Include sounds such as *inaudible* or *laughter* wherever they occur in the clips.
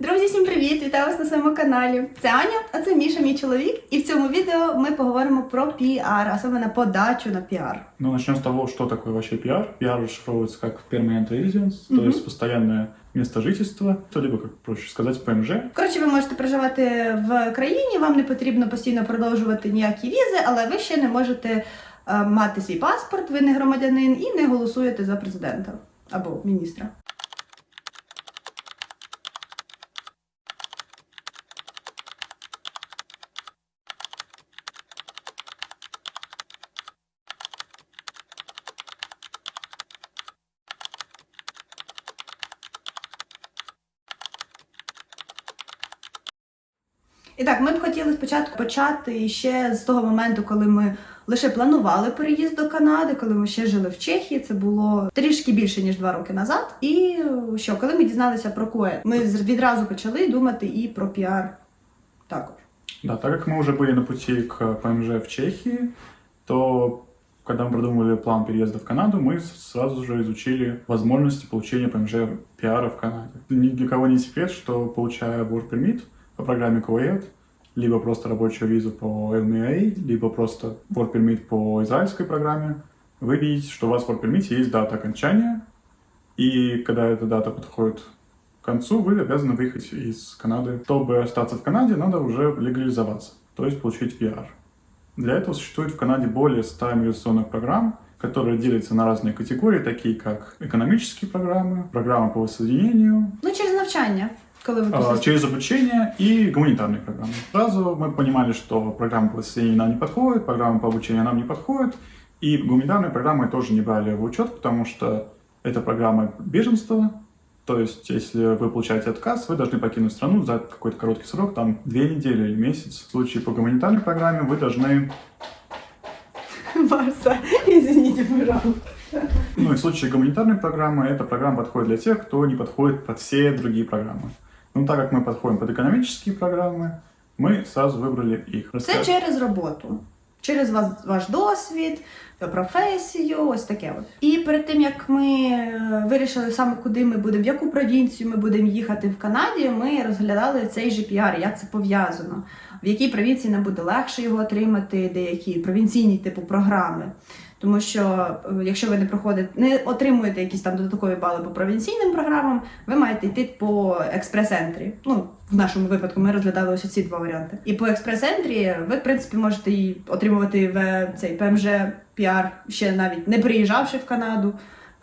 Друзі, всім привіт! Вітаю вас на своєму каналі. Це Аня, а це Міша, мій чоловік. І в цьому відео ми поговоримо про піар, а саме на подачу на піар. Ну, начнем с того, что такое вообще пиар. Пиар расшифровывается как permanent residence, то Мгм. есть постоянное место жительства, то либо, как проще сказать, ПМЖ. Коротше, ви можете проживати в країні, вам не потрібно постійно продовжувати ніякі візи, але ви ще не можете е, мати свій паспорт, ви не громадянин і не голосуєте за президента або міністра. І так, ми б хотіли спочатку почати ще з того моменту, коли ми лише планували переїзд до Канади, коли ми ще жили в Чехії. Це було трішки більше ніж два роки назад. І е, що, коли ми дізналися про КОЕ, ми з- відразу почали думати і про піар також. Да, так как мы уже были на пути к ПМЖ в Чехии, то когда мы продумывали план переезда в Канаду, мы с- сразу же изучили возможности получения ПМЖ пиара в Канаде. Ни для кого не секрет, что получая Work Permit по программе COED, либо просто рабочую визу по LMA, либо просто Work Permit по израильской программе, вы видите, что у вас в Work Permit есть дата окончания, и когда эта дата подходит к концу, вы обязаны выехать из Канады. Чтобы остаться в Канаде, надо уже легализоваться, то есть получить пиар. Для этого существует в Канаде более 100 миграционных программ, которые делятся на разные категории, такие как экономические программы, программы по воссоединению, Ну, через навчання, коли ви після через обучение и гуманитарные программы. Сразу мы понимали, что программа по воссоединению нам не подходит, программа по обучению нам не подходит, и гуманитарные программы тоже не брали в учет, потому что это программа беженства, то есть если вы получаете отказ, вы должны покинуть страну за какой-то короткий срок, там две недели или месяц. В случае по гуманитарной программе вы должны Барса, извините, пожалуйста. Ну и в случае гуманитарной программы, эта программа подходит для тех, кто не подходит под все другие программы. Ну, так как мы подходим под экономические программы, мы сразу выбрали их. Це Раска- через роботу, через вас, ваш досвід, професію, ось таке. От. І перед тим як ми е, вирішили саме куди ми будемо, в яку провінцію ми будемо їхати в Канаді, ми розглядали цей же піар, як це пов'язано, в якій провінції нам буде легше його отримати, деякі провінційні типу програми. Тому що е, якщо ви не проходите, не отримуєте якісь там додаткові бали по провінційним програмам, ви маєте йти по експрес-ентрі. Ну, в нашому випадку ми розглядали ось ці два варіанти. І по експрес-ентрі ви, в принципі, можете і отримувати в цей ПМЖ піар, ще навіть не приїжджавши в Канаду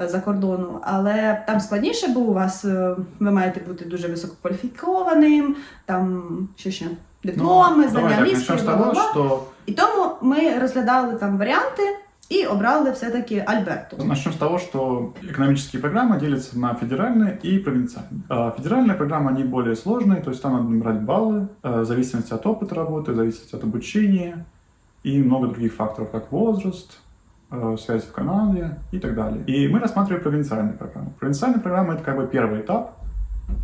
е, за кордону. Але там складніше, бо у вас е, ви маєте бути дуже висококваліфікованим, там що ще дипломи, Ну, знання англійської, бла-бла-бла. І тому ми розглядали там варіанти і обрали все-таки Альберту. Начнем с того, что экономические программы делятся на федеральные и провинциальные. А Федеральные программы, они более сложные, то есть там надо брать баллы, э, в зависимости от опыта работы, в зависимости от обучения и много других факторов, как возраст, э, связь в Канаде и так далее. И мы рассматривали провинциальные программы. Провинциальные программы — это как бы первый этап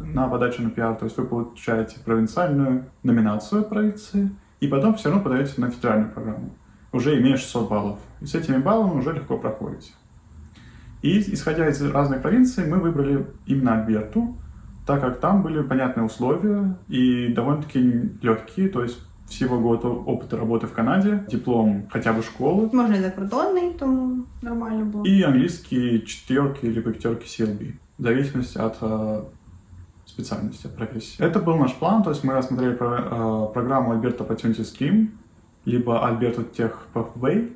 на подачу на пиар, то есть вы получаете провинциальную номинацию от провинции, и потом все равно подаете на федеральную программу, уже имея 600 баллов. И с этими баллами уже легко проходите. И исходя из разных провинций, мы выбрали именно Альберту, так как там были понятные условия и довольно-таки легкие, то есть всего год опыта работы в Канаде, диплом хотя бы школы Можна і закордонний, тому нормально було. и английские четверки или пятерки CLB, в зависимости от э, специальности, от профессии. Это был наш план, то есть мы рассмотрели про- э, программу Alberta Opportunity Scheme, либо Alberta Tech Pathway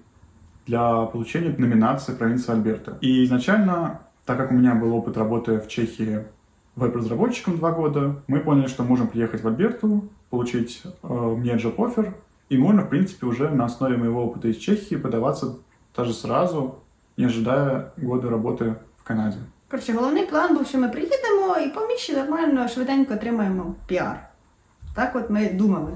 для получения номинации провинции Альберта. И изначально, так как у меня был опыт работы в Чехии веб-разработчиком два года, мы поняли, что можем приехать в Альберту, получить э, мне job offer, и можно, в принципе, уже на основе моего опыта из Чехии подаваться даже сразу, не ожидая года работы в Канаде. Коротше, головний план був, що ми приїдемо і по міші нормально швиденько отримаємо піар. Так от ми думали.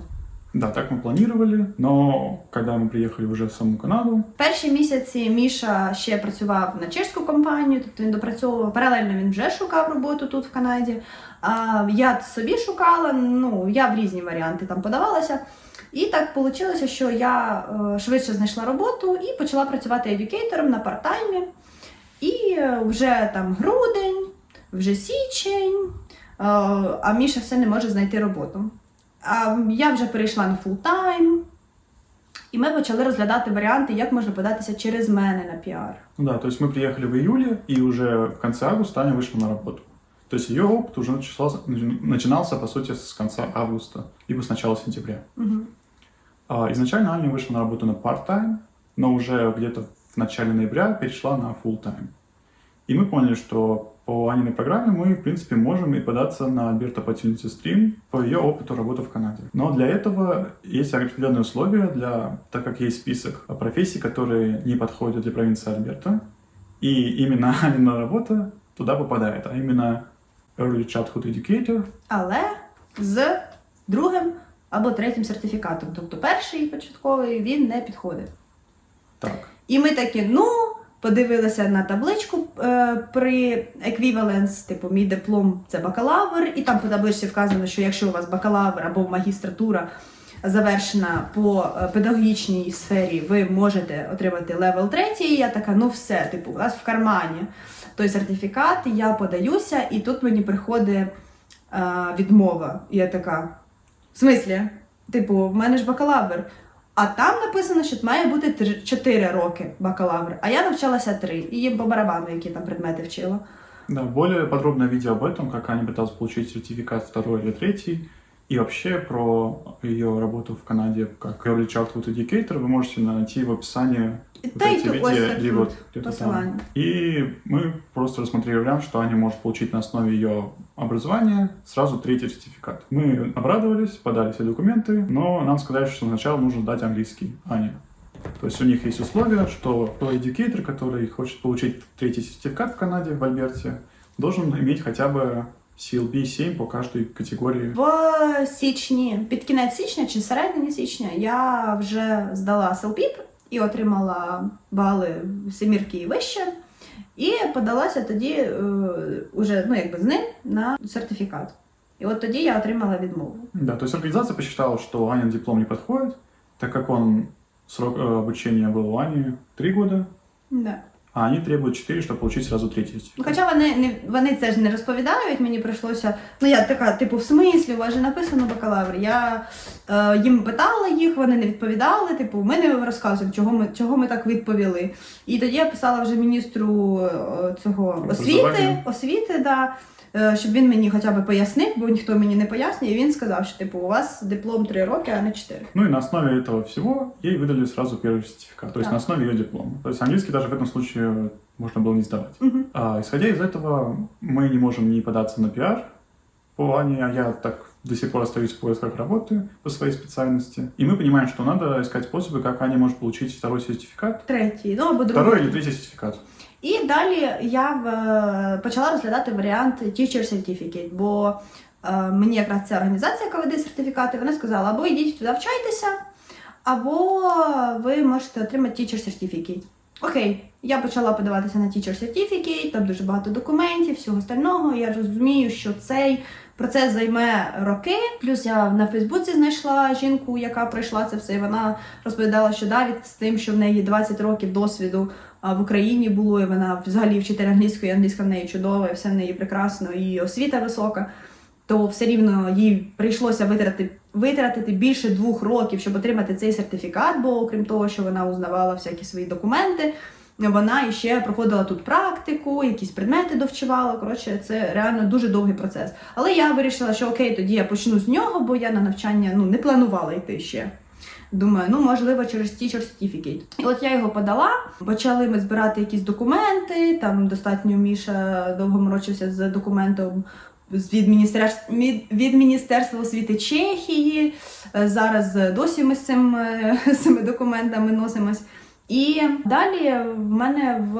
Да, так мы планировали, но когда мы приехали уже в саму Канаду, Перші місяці Міша ще працював на чешську компанію, тобто він допрацьовував паралельно він вже шукав роботу тут в Канаді. А я собі шукала, ну я в різні варіанти там подавалася. І так вийшло, що я е, швидше знайшла роботу і почала працювати едюкейтором на парт-таймі. І е, вже там грудень, вже січень, а Міша все не може знайти роботу. А я вже перейшла на фултайм, і ми почали розглядати варіанти, як можна податися через мене на піар. Ну да, то есть мы приехали в июле, и уже в конце августа Аня вышла на работу. То есть ее опыт уже начался, начинался, по сути, с конца августа, либо с начала сентября. Угу. А, Изначально Аня вышла на работу на part-time, но уже где-то в начале ноября перешла на full-time. И мы поняли, что по Аниной программе мы, в принципе, можем и податься на Alberta Opportunity Stream по ее опыту работы в Канаде. Но для этого есть определенные условия, для, так как есть список профессий, которые не подходят для провинции Альберта. И именно *laughs* Анина работа туда попадает, а именно Early Childhood Educator, Але з другим або третім сертифікатом. Тобто перший початковий він не підходить. так, І ми такі, ну, подивилися на табличку е, при еквіваленс, типу, мій диплом це бакалавр, і там по табличці вказано, що якщо у вас бакалавр або магістратура завершена по е, педагогічній сфері, ви можете отримати левел 3. І я така, ну все, типу, у нас в кармані той сертифікат, я подаюся, і тут мені приходить е, відмова. І я така, в смислі? Типу, в мене ж бакалавр. А там написано, що має бути 4 роки бакалавр, а я навчалася 3. І їм по барабану, які там предмети вчила. Да, более подробное видео об этом, как Аня пыталась получить сертификат второй или третий, и вообще про ее работу в Канаде как Early Childhood Educator вы можете найти в описании вот Та й эти тут ось видео, тут либо тут где-то там. посилання. И мы просто рассмотрели вариант, что Аня может получить на основе ее образования сразу третий сертификат. Мы обрадовались, подали все документы, но нам сказали, что сначала нужно сдать английский Ане. То есть у них есть условия, что тот educator, который хочет получить третий сертификат в Канаде, в Альберте, должен иметь хотя бы CLB 7 по каждой категории. В січні, під кінець січня чи середині січня, я вже здала селпіп і отримала бали семірки і вище. І подалася тоді е, уже, ну, якби з ним на сертифікат. І от тоді я отримала відмову. Да, то есть организация посчитала, что Анин диплом не подходит, так как он срок э, обучения был у Ани 3 года, Да. А они требуют 4, чтобы получить сразу третий Ну. Хоча вони не вони це ж не розповідають, мені прийшлося. Ну я така, типу, в смислі, у вас же написано бакалавр. Я е, їм питала їх, вони не відповідали. Типу, ми не розказуємо, чого ми чого ми так відповіли. І тоді я писала вже міністру е, цього освіти, освіти, да. е, Щоб він мені хоча б пояснив, бо ніхто мені не пояснює. І він сказав, що типу у вас диплом 3 роки, а не 4. Ну и на основе этого всего ей выдали сразу первый сертификат, то есть Да. на основе ее диплома. То есть английский даже в этом случае можно было не сдавать. Угу. А, исходя из этого, мы не можем не податься на пиар по Ане, а я так до сих пор остаюсь в поисках работы по своей специальности. И мы понимаем, что надо искать способы, как Аня может получить второй сертификат, Третій, ну або другий. второй или третий сертификат. І далі я почала розглядати варіант Teacher Certificate, бо е, мені якраз ця організація, яка веде сертифікати, вона сказала, або йдіть туди вчайтеся, або ви можете отримати Teacher Certificate. Окей, я почала подаватися на Teacher Certificate, там дуже багато документів, всього остального. Я розумію, що цей процес займе роки. Плюс я на Фейсбуці знайшла жінку, яка пройшла це все, і вона розповідала, що навіть з тим, що в неї 20 років досвіду в Україні було, і вона взагалі вчитель англійської, англійська в неї чудова, і все в неї прекрасно, і освіта висока. То все рівно їй прийшлося витратити, витратити більше двох років, щоб отримати цей сертифікат, бо окрім того, що вона узнавала всякі свої документи, вона іще проходила тут практику, якісь предмети довчивала. Коротше, це реально дуже довгий процес. Але я вирішила, що окей, тоді я почну з нього, бо я на навчання ну, не планувала йти ще. Думаю, ну можливо, через Teacher Certificate. І от я його подала. Почали ми збирати якісь документи. Там достатньо Міша довго морочився з документом від міністерства від Міністерства освіти Чехії. Е, Зараз досі ми з цим е, *laughs* з цими документами носимось. І далі в мене в,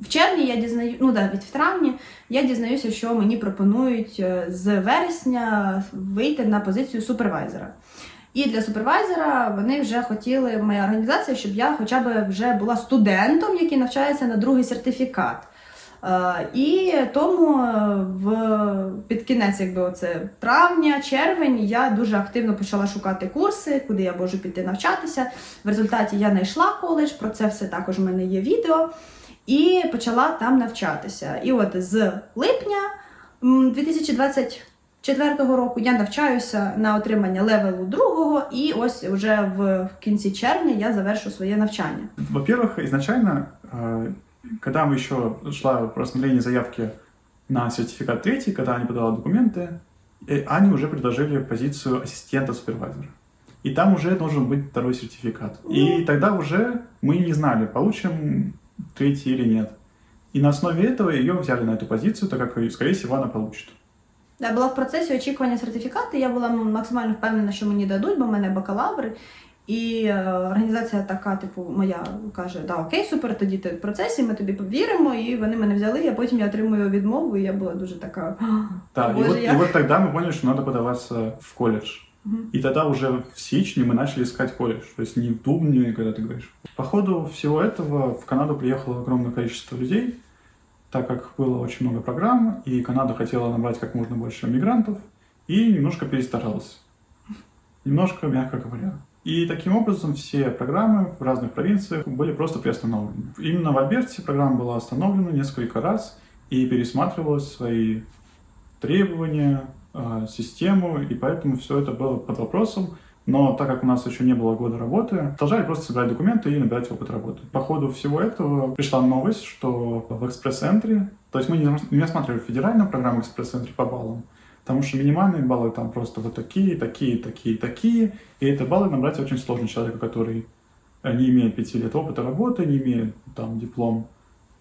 в червні я дізнаю, ну да, від в травні я дізнаюся, що мені пропонують е, з вересня вийти на позицію супервайзера. І для супервайзера вони вже хотіли, моя організація, щоб я хоча б вже була студентом, який навчається на другий сертифікат. Е, І тому е, в під кінець, якби оце травня, червень, я дуже активно почала шукати курси, куди я можу піти навчатися. В результаті я знайшла коледж, про це все також в мене є відео, і почала там навчатися. І от з липня М, 2024 року я навчаюся на отримання левелу другого, і ось вже в кінці червня я завершу своє навчання. Во-первых, изначально, когда мы еще шла про рассмотрение заявки на сертификат третий, когда Аня подала документы, э, Ане уже предложили позицию ассистента супервайзера. И там уже должен быть второй сертификат. И тогда уже мы не знали, получим третий или нет. И на основе этого ее взяли на эту позицию, так как, скорее всего, она получит. Я була в процесі очікування сертифікату. Я була максимально впевнена, що мені дадуть, бо в мене бакалаври. І е, організація така, типу, моя каже: да, окей, супер, тоді ти в процесі, ми тобі повіримо. І вони мене взяли. А потім я отримую відмову, і я була дуже така. Да, и Боже, вот, я- и вот тогда мы поняли, что надо подаваться в колледж. Мгм. И тогда уже в сечне мы начали искать колледж. То есть не в Дубне, когда ты говоришь. По ходу всего этого в Канаду приехало огромное количество людей, так как было очень много программ, и Канада хотела набрать как можно больше мигрантов, и немножко перестаралась. Немножко, мягко говоря. И таким образом все программы в разных провинциях были просто приостановлены. Именно в Альберте программа была остановлена несколько раз и пересматривалась свои требования, э, систему, и поэтому все это было под вопросом. Но так как у нас еще не было года работы, продолжали просто собирать документы и набирать опыт работы. По ходу всего этого пришла новость, что в экспресс-центре, то есть мы не рассматривали федеральную программу экспресс-центре по баллам, потому что минимальные баллы там просто вот такие, такие, такие, такие, и это баллы набрать очень сложно человеку, который э, не имеет пяти лет опыта работы, не имеет там диплом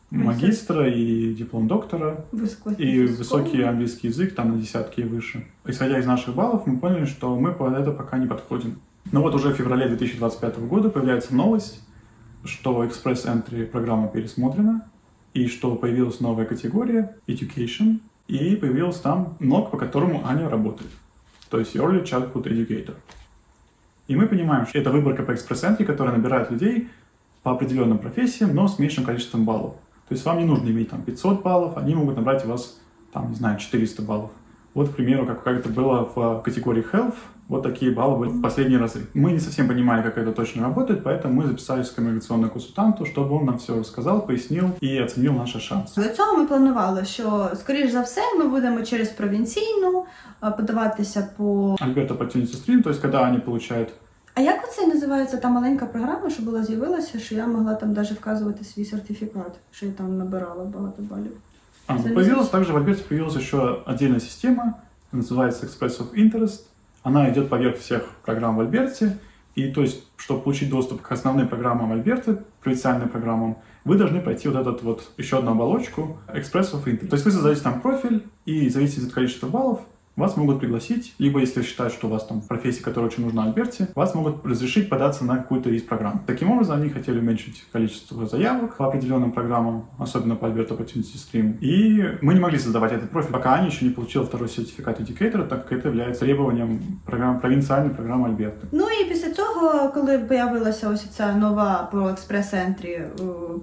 магистра и диплом доктора, Високо- и высокий английский язык, там на десятки и выше. Исходя из наших баллов, мы поняли, что мы под это пока не подходим. Но вот уже в феврале 2025 года появляется новость, что Entry программа пересмотрена, и что появилась новая категория Education, и появилась там ног, по которому Аня работает. То есть Early Childhood Educator. И мы понимаем, что это выборка по Entry, которая набирает людей по определенным профессиям, но с меньшим количеством баллов. То есть вам не нужно иметь там 500 баллов, они могут набрать у вас, там, не знаю, 400 баллов. Вот, к примеру, как, как это было в категории Health, вот такие баллы были в последние разы. Мы не совсем понимали, как это точно работает, поэтому мы записались к иммиграционному консультанту, чтобы он нам все рассказал, пояснил и оценил наши шансы. До цього ми планували, що скоріш за все ми будемо через провінційну е, подаватися по. Альберт Opportunity Stream, то есть когда они получают А як оце називається та маленька програма, що була з'явилася, що я могла там навіть вказувати свій сертифікат, що я там набирала багато балів. А, появилась также в Альберте появилась еще отдельная система, называется Express of Interest. Она идет поверх всех программ в Альберте. И то есть, чтобы получить доступ к основным программам Альберты, провинциальным программам, вы должны пройти вот этот вот еще одну оболочку Express of Interest. То есть вы создаете там профиль, и зависит от количества баллов, вас могут пригласить, либо если считают, что у вас там профессия, которая очень нужна Альберте, вас могут разрешить податься на какую-то из программ. Таким образом, они хотели уменьшить количество заявок по определенным программам, особенно по Альберту Opportunity Stream. И мы не могли создавать этот профиль, пока Аня еще не получила второй сертификат индикатора, так как это является требованием программ, провинциальной программы Альберты. Ну і після цього, коли появилася ось ця нова про експрес-ентрі е,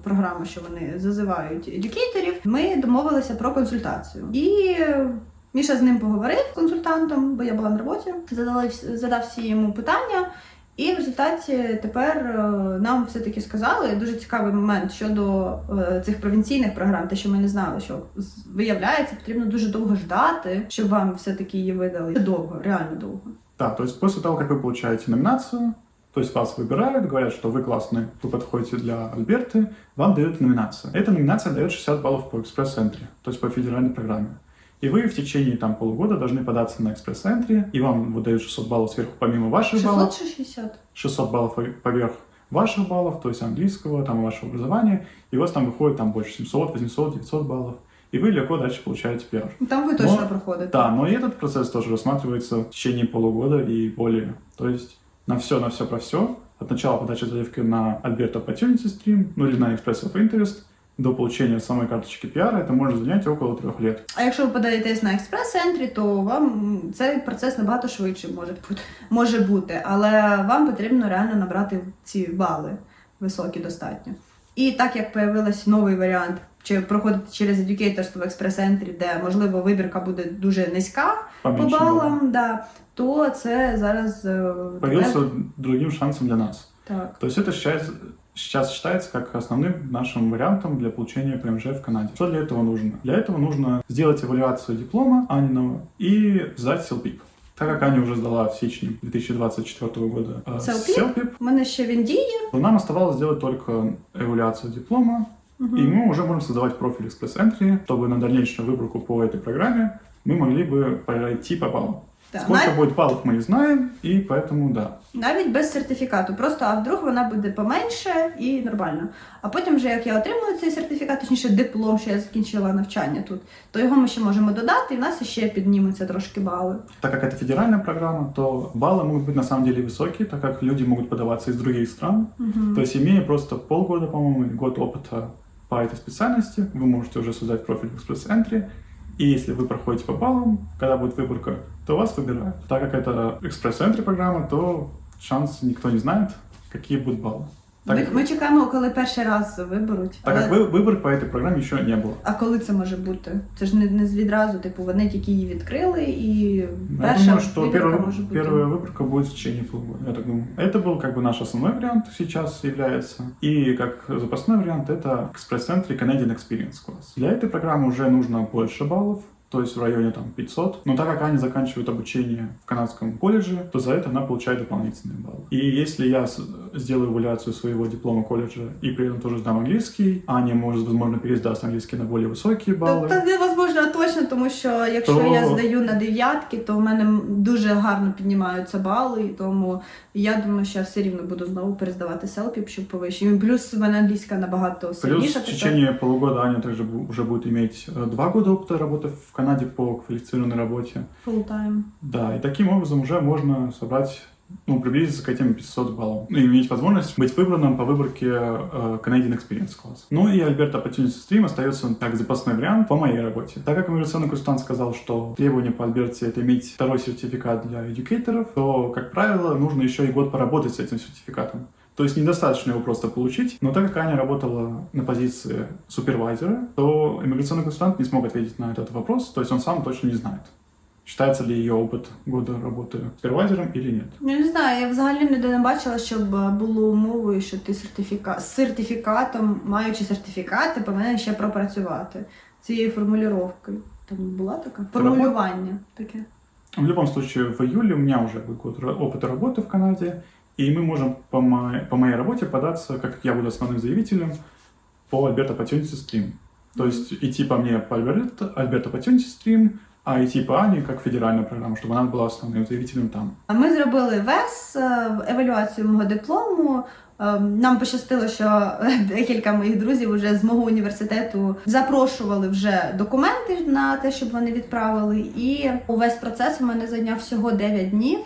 програма, що вони зазивають едюкейторів, ми домовилися про консультацію. І е, Міша з ним поговорив консультантом, бо я була на роботі, задали вс- задав всі йому питання. І в результаті тепер е, нам все-таки сказали дуже цікавий момент щодо е, цих провінційних програм, те, що ми не знали, що з- виявляється, потрібно дуже довго ждати, щоб вам все-таки її видали. Довго, реально довго. Да, то есть после того, как вы получаете номинацию, то есть вас выбирают, говорят, что вы классный, вы подходите для Альберты, вам дают номинацию. Эта номинация дает 60 баллов по экспресс-энтри, то есть по федеральной программе. И вы в течение там полугода должны податься на экспресс-энтри, и вам вот дают 600 баллов сверху помимо ваших баллов. 660. 600 баллов по- поверх ваших баллов, то есть английского, там, вашего образования, и у вас там выходит там больше 700, 800, 900 баллов, и вы легко дальше получаете пиар. Там ви точно Но- проходите. Да, но и этот процесс тоже рассматривается в течение полугода и более. То есть на все, на все про все, от начала подачи заявки на Alberta Opportunity Stream, ну или на Express of Interest, до получения самой карточки пиара, это может занять около трех лет. А якщо ви подаєтесь на експрес-ентрі, то вам цей процес набагато швидше може бути, може бути. Але вам потрібно реально набрати ці бали високі достатньо. І так як появився новий варіант, чи проходити через едюкейторство в експрес-ентрі, де можливо вибірка буде дуже низька по Поменьше баллов. балам, да, то це зараз е, Появился другим шансом для нас. так. То есть это сейчас сейчас считается как основным нашим вариантом для получения ПМЖ в Канаде. Что для этого нужно? Для этого нужно сделать эвалюацию диплома Аниного и сдать CLPIP. Так как Аня уже сдала в сечне 2024 года э, CLPIP? CLPIP, У мене ще він діє. то нам оставалось сделать только эвалюацию диплома, Мгм. и мы уже можем создавать профиль Express Entry, чтобы на дальнейшую выборку по этой программе мы могли бы пройти по баллам. Так, Сколько нав- будет баллов, мы не знаем, и поэтому да. Навіть без сертифікату. Просто а вдруг вона буде поменше і нормально. А потім, вже як я отримую цей сертифікат, точніше диплом, що я закінчила навчання тут, то його ми ще можемо додати, і в нас ще піднімуться трошки бали. Так как это федеральная программа, то баллы могут быть на самом деле высокие, так как люди могут подаваться из других стран. Угу. То есть, имея просто полгода, по-моему, или год опыта по этой специальности, вы можете уже создать профиль в Express Entry. И если вы проходите по баллам, когда будет выборка, то вас выбирают. Так как это Entry программа, то шанс никто не знает, какие будут баллы. Так, Ми, как- ми чекаємо, коли перший раз виберуть. так как Але- вы- выбор по этой программе еще не было. А коли це може бути? Це ж не, не відразу, типу, вони тільки її відкрили і Я перша думаю, что вибірка первая, може бути. первая выборка будет в течение полугода, я так думаю. Это был как бы наш основной вариант сейчас является. И как запасной вариант это Express Entry Canadian Experience класс. Для этой программы уже нужно больше баллов, то есть в районе там 500. Но так как Аня заканчивает обучение в канадском колледже, то за это она получает дополнительные баллы. И если я с- сделаю эвалюацию своего диплома колледжа и при этом тоже сдам английский, Аня может, возможно, пересдаст английский на более высокие баллы. Та, та невозможно точно, тому що якщо То- я здаю на дев'ятки, то в мене м- дуже гарно піднімаються бали, і тому я думаю, що я все рівно буду знову перездавати селпіп, щоб повищити. І Плюс в мене англійська набагато Плюс сильніша. в тепер. течение полугода Аня также бу- уже будет иметь э, два года опыта работы в Канаде по квалифицированной работе. Full time. Да, и таким образом уже можно собрать, ну, приблизиться к этим 500 баллов. И иметь возможность быть выбранным по выборке э, Canadian Experience класс. Ну и Альберта Opportunity Stream остается как запасной вариант по моей работе. Так как миграционный консультант сказал, что требование по Альберте это иметь второй сертификат для эдюкейторов, то, как правило, нужно еще и год поработать с этим сертификатом. То есть недостаточно его просто получить. Но так как Аня работала на позиции супервайзера, то иммиграционный консультант не смог ответить на этот вопрос. То есть он сам точно не знает, считается ли ее опыт года работы супервайзером или нет. Ну, Я не знаю, я взагалі ніде не бачила, щоб е, було умовою, що ти сертифіка... з сертифікатом, маючи сертифікат, ти повинен ще пропрацювати цією формулюванням. Там була така формулювання таке. В любом случае, в июле у меня уже будет год ра- опыта работы в Канаде, и мы можем по, моей- по моей работе податься, как я буду основным заявителем, по Альберта Opportunity Stream. То есть идти по мне по Альберта, Альберта Opportunity Stream, а идти по Ане как федеральная программа, чтобы она была основным заявителем там. А Ми зробили ВЕС, е, евалюацію мого диплому. Е, Нам пощастило, що *laughs* декілька моїх друзів вже з мого університету запрошували вже документи на те, щоб вони відправили. І увесь процес у мене зайняв всього 9 днів.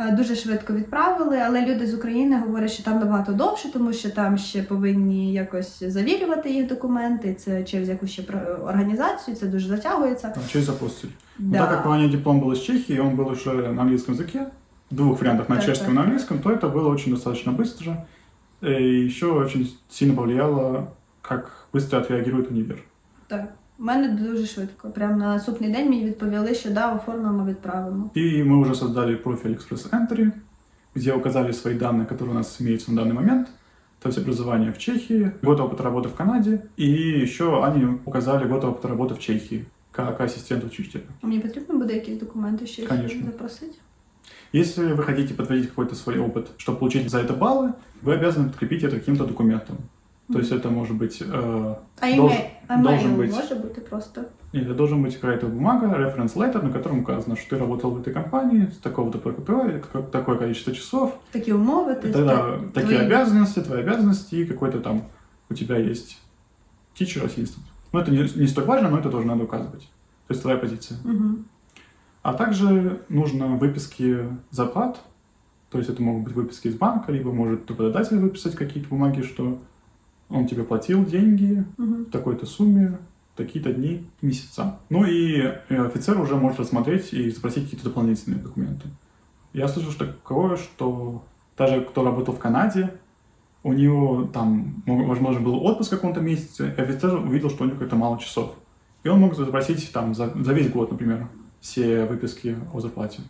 Е, Дуже швидко відправили, але люди з України говорять, що там набагато довше, тому що там ще повинні якось завірювати їх документи. Це через якусь ще про- організацію, це дуже затягується. А, через апостиль. Но Да. так как у Ани диплом был из Чехии, он был уже на английском языке, в двух вариантах, на Так, чешском так. и на английском, то это было очень достаточно быстро. И еще очень сильно повлияло, как быстро отреагирует универ. Так, у мене дуже швидко. Прямо на наступний день мені відповіли, що да, оформимо, відправимо. И мы уже создали профиль Express Entry, где указали свои данные, которые у нас имеются на данный момент. То есть образование в Чехии, год опыта работы в Канаде, и еще они указали год опыта работы в Чехии, как ассистент учителя. А мені потрібно буде якісь документи ще Конечно. запросити? Если вы хотите подтвердить какой-то свой опыт, чтобы получить за это баллы, вы обязаны подкрепить это каким-то документом. То есть это может быть, э, А Долж- імей, а должен мейл быть. може бути просто. нет, это должен быть какая-то бумага, reference letter, на котором указано, что ты работал в этой компании с такого-то по такое- такое количество часов, Такі умови, ти Тогда ти- такие твої- обязанности, твои обязанности, и какой-то там у тебя есть teacher assistant. Но это не, не столь важно, но это тоже надо указывать. То есть твоя позиция. Мгм. А также нужно выписки зарплат. То есть это могут быть выписки из банка, либо может работодатель выписать какие-то бумаги, что он тебе платил деньги в такой-то сумме, такие-то дни, месяца. Ну и э, офицер уже может рассмотреть и спросить какие-то дополнительные документы. Я слышал что такое, что даже кто работал в Канаде, у него там, мо- возможно, был отпуск в каком-то месяце, и офицер увидел, что у него как-то мало часов. И он мог запросить там за, за весь год, например, все выписки о зарплате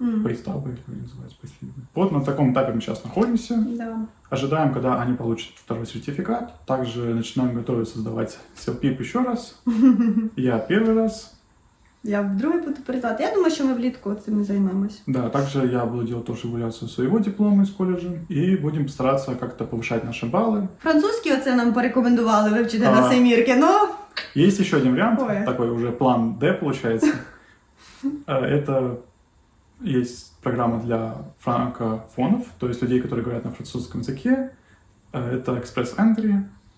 М, поезда были, как они называются, поездливые. Вот на таком этапе мы сейчас находимся. Да. Ожидаем, когда они получат второй сертификат. Также начинаем готовиться сдавать селпип еще раз. *laughs* Я первый раз. Я вдруге буду передати. Я думаю, що ми влітку цим і займемось. Да, также я буду делать тоже эвалюацию своего диплома из колледжа. И будем стараться как-то повышать наши баллы. Французький оце нам порекомендували вивчити на А. семірки. Ну, Есть еще один вариант, Ой. такой уже план Д получается. *laughs* Э, Это есть программа для франкофонов, то есть людей, которые говорят на французском языке. Э, Это экспресс-энтри,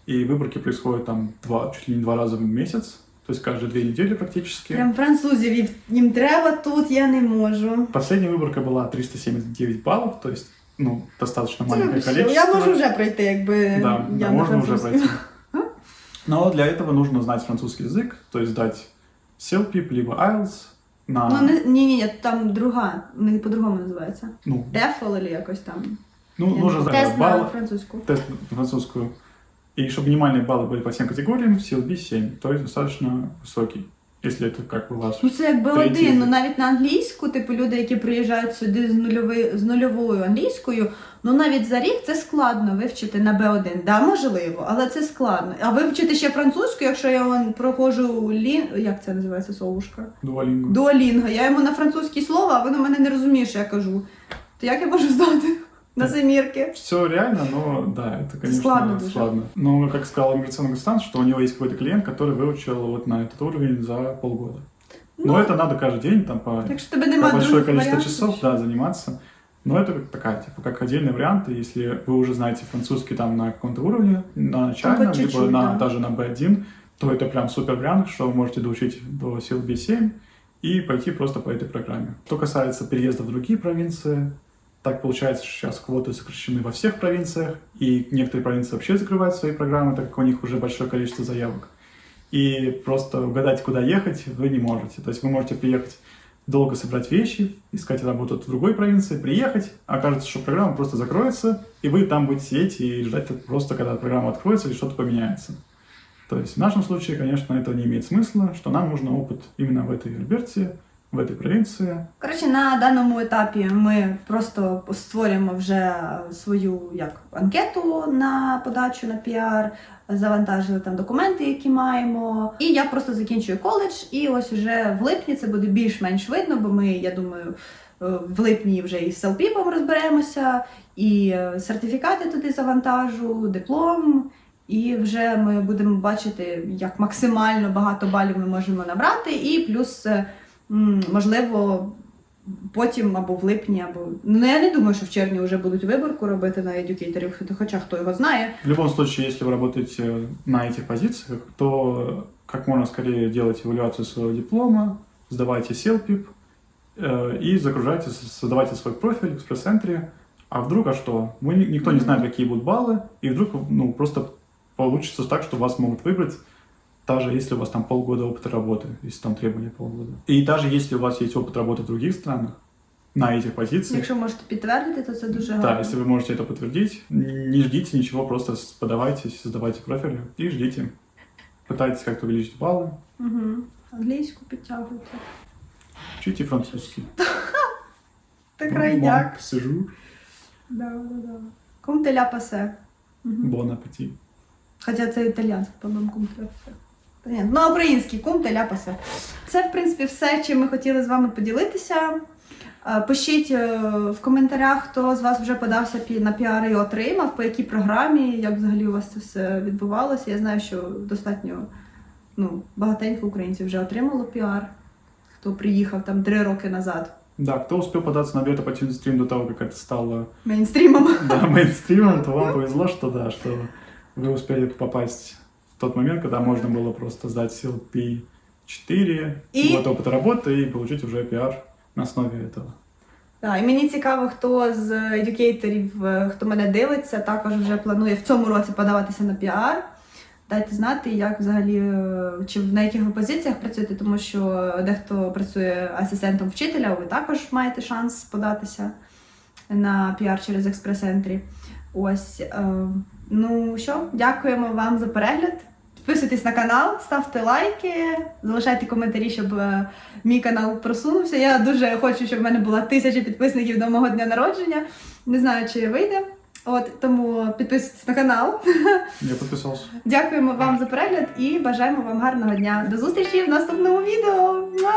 и выборки происходят там два, чуть ли не два раза в месяц, то есть каждые две недели практически. прям французів їм- їм треба тут, я не можу. Последняя выборка была 379 баллов, то есть, ну, достаточно Це маленькое вообще, количество. Я можу вже пройти, якби Да, я да, на можно уже французькому. пройти. *laughs* Но для этого нужно знать французский язык, то есть сдать CELPIP, либо IELTS на, Ну, не, ні, ні, ні, там друга, не по-другому називається. ну, TEFL или якось там. ну, Я не нужно знаю. знать Тест на балл, французьку. тест на французскую. И чтобы минимальные баллы были по всем категориям, CLB 7, то есть достаточно высокий, если это как бы ваш. Ну це якби Третій один, язик. ну навіть на англійську, типу люди, які приїжджають сюди з нульови, з нульовою англійською, ну навіть за рік це складно вивчити на Б1. Да, можливо, але це складно. А вивчити ще французьку, якщо я вон проходжу лін... як це називається совушка? Дуалингу. Дуолінго. Я йому на французькі слова, а він у мене не розуміє, що я кажу. То як я можу здати на семірки? Все реально, но да, это, конечно, Складно складно. дуже. Но, как сказал иммиграционный консультант, что у него есть какой-то клиент, который выучил вот на этот уровень за полгода. Но Ну, это надо каждый день, там, по Якщо тебе по немає большое других количество варіантів, часов, да, заниматься. Но это как такая, типа, как отдельный вариант. И Если вы уже знаете французский там на каком-то уровне, на начальном, хоть либо чуть-чуть, на, да. даже на B1, то это прям супер вариант, что вы можете доучить до CLB 7 и пойти просто по этой программе. Что касается переезда в другие провинции, так получается, что сейчас квоты сокращены во всех провинциях, и некоторые провинции вообще закрывают свои программы, так как у них уже большое количество заявок. И просто угадать, куда ехать, вы не можете. То есть вы можете приехать долго собрать вещи, искать работу в другой провинции, приехать, окажется, что программа просто закроется, и вы там будете сидеть и ждать просто, когда программа откроется или что-то поменяется. То есть в нашем случае, конечно, это не имеет смысла, что нам нужен опыт именно в этой Альберте, в этой провинции. Коротше, на даному етапі ми просто створюємо вже свою як анкету на подачу на піар, завантажили там документи, які маємо. І я просто закінчую коледж, і ось вже в липні це буде більш-менш видно, бо ми, я думаю, е, в липні вже і з селпіпом розберемося, і е, сертифікати туди завантажу, диплом. І вже ми будемо бачити, як максимально багато балів ми можемо набрати, і плюс е, можливо, потім або в липні, або ну я не думаю, що в червні вже будуть виборку робити на едюкейтерів, хоча хто його знає. В любом случае, если вы работаете на этих позициях, то как можно скорее делать эвалюацию своего диплома, сдавайте селпип э, и загружайте, создавайте свой профиль в экспресс-центре. А вдруг, а что? Мы, ни- никто не знает, какие будут баллы, и вдруг ну, просто получится так, что вас могут выбрать, даже если у вас там полгода опыта работы, если там требования полгода. И даже если у вас есть опыт работы в других странах, на этих позициях, Якщо можете підтвердити, то це дуже да, гарно. если вы можете это подтвердить, не ждите ничего, просто с- подавайтесь, создавайте профили и ждите. Пытайтесь как-то увеличить баллы, Угу. Англійську підтягуйте. учите французский. *laughs* Ти Ну, крайняк. вон, Сижу, Да, да, да. Кумтеля пасе. Мгм. бон аппетит. Хоча це італіянське, по-моєму, кумтеля пасе. Та ні, Ну, український кумтеля пасе. Це, в принципі, все, чим ми хотіли з вами поділитися. Е, Пишіть е, в коментарях, хто з вас вже подався на піар і отримав, по якій програмі, як взагалі у вас це все відбувалося. Я знаю, що достатньо ну, багатенько українців вже отримало піар, хто приїхав там три роки назад Да, кто успел податься на бета по стрим до того, как это стало мейнстрімом. да, мейнстримом, то вам *laughs* повезло, что да, что вы успели попасть тот момент, когда можно было просто сдать CLP 4, И- год опыта работы и получить уже пиар на основе этого. Так, і мені цікаво, хто з едюкейторів, е, хто мене дивиться, також вже планує в цьому році подаватися на піар. Дайте знати, як взагалі е, чи на яких ви позиціях працюєте, тому що дехто працює асистентом вчителя, ви також маєте шанс податися на піар через експрес-ентрі. Ось. е, Ну що, дякуємо вам за перегляд. Підписуйтесь на канал, ставте лайки, залишайте коментарі, щоб е, мій канал просунувся. Я дуже хочу, щоб в мене було тисяча підписників до мого дня народження. Не знаю, чи вийде. От тому підписуйтесь на канал. Я підписався. Дякуємо вам за перегляд і бажаємо вам гарного дня. До зустрічі в наступному відео. Муа!